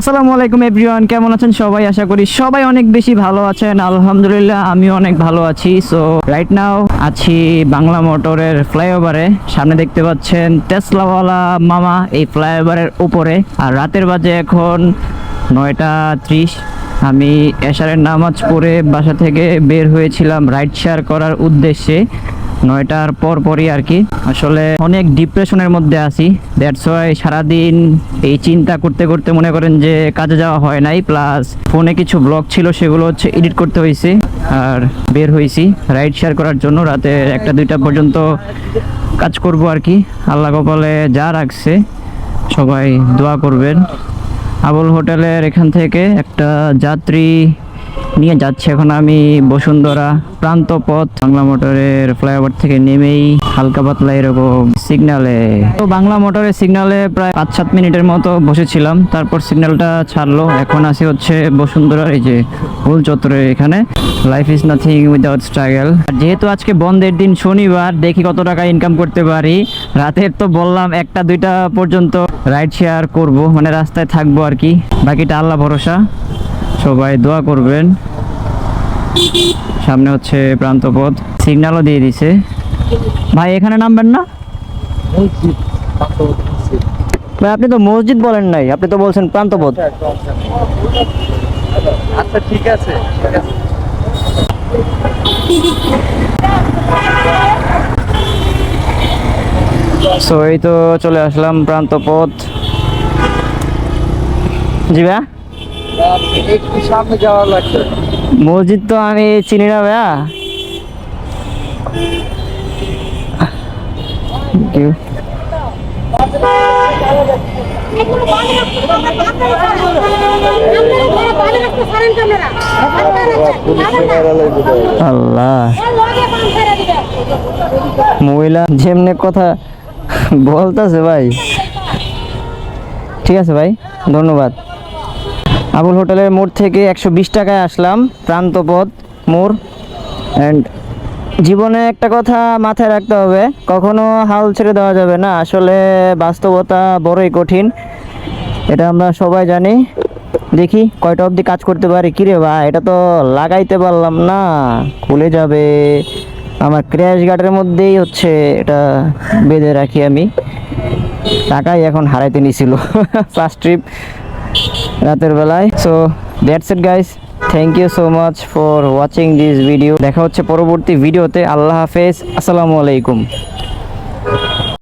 আসসালামু আলাইকুম এভরিওয়ান, কেমন আছেন সবাই? আশা করি সবাই অনেক বেশি ভালো আছেন। আলহামদুলিল্লাহ আমি অনেক ভালো আছি। সো রাইট নাও আছি বাংলা মোটরের ফ্লাইওভারে। সামনে দেখতে পাচ্ছেন টেসলাওয়ালা মামা এই ফ্লাইওভারের উপরে। আর রাতের বাজে এখন নয়টা ত্রিশ। আমি এশারের নামাজ পড়ে বাসা থেকে বের হয়েছিলাম রাইড শেয়ার করার উদ্দেশ্যে। নয়টার পর পরই আর কি। আসলে অনেক ডিপ্রেশনের মধ্যে আছি। দ্যাটস ওয়াই সারাদিন এই চিন্তা করতে করতে মনে করেন যে কাজে যাওয়া হয় নাই। প্লাস ফোনে কিছু ব্লগ ছিল, সেগুলো হচ্ছে এডিট করতে হয়েছে আর বের হয়েছি রাইড শেয়ার করার জন্য। রাতে একটা, দুইটা পর্যন্ত কাজ করব আর কি। আল্লাহ কপালে যা রাখছে, সবাই দোয়া করবেন। আবুল হোটেলের এখান থেকে একটা যাত্রী নিয়ে যাচ্ছে। এখন আমি বসুন্ধরা প্রান্ত পথ বাংলা মোটরের ফ্লাইওভার থেকে নেমেই হালকা পাতলা এরকম সিগনালে। তো বাংলা মোটরের সিগনালে প্রায় পাঁচ সাত মিনিটের মতো বসেছিলাম। তারপর সিগন্যালটা ছাড়লো। এখন আসি হচ্ছে বসুন্ধরার এই যে ফুল চত্বরে এখানে। Life is nothing without struggle যেহেতু আজকে বন্ধের দিন শনিবার, দেখি কত টাকা ইনকাম করতে পারি। রাতের তো বললাম একটা, দুইটা পর্যন্ত রাইড শেয়ার করব। মানে রাস্তায় থাকব আর কি। বাকিটা আল্লাহ ভরসা। সবাই দোয়া করবেন। সামনে হচ্ছে প্রান্তপথ। সিগন্যালও দিয়ে দিছে। ভাই এখানে নামবেন না? ভাই আপনি তো মসজিদ বলেন নাই। আপনি তো বলছেন প্রান্তপথ। আচ্ছা ঠিক আছে। সো এই তো চলে আসলাম প্রান্তপথ। জি ভাইয়া একটু সামনে যাওয়া লাগবে মসজিদ তো আমি চিনি না ভাইয়া। আল্লাহ। মহিলা যেমনি কথা বলতেছে ভাই। ঠিক আছে ভাই, ধন্যবাদ। আবুল হোটেলের মোড় থেকে একশো বিশ টাকায় আসলাম প্রান্তপথ মোড়। অ্যান্ড জীবনে একটা কথা মাথায় রাখতে হবে, কখনো হাল ছেড়ে দেওয়া যাবে না। আসলে বাস্তবতা বড়ই কঠিন, এটা আমরা সবাই জানি। দেখি কয়টা অবধি কাজ করতে পারি। কিরে ভাই, এটা তো লাগাইতে পারলাম না, খুলে যাবে। আমার ক্র্যাশ গার্ডের মধ্যেই হচ্ছে, এটা বেঁধে রাখি আমি। টাকাই এখন হারাইতে নিছিল। ফার্স্ট ট্রিপ রাতের বেলায়। So that's it guys thank you so much for watching this video দেখা হচ্ছে পরবর্তী ভিডিওতে আল্লাহ হাফেজ। আসসালামু আলাইকুম।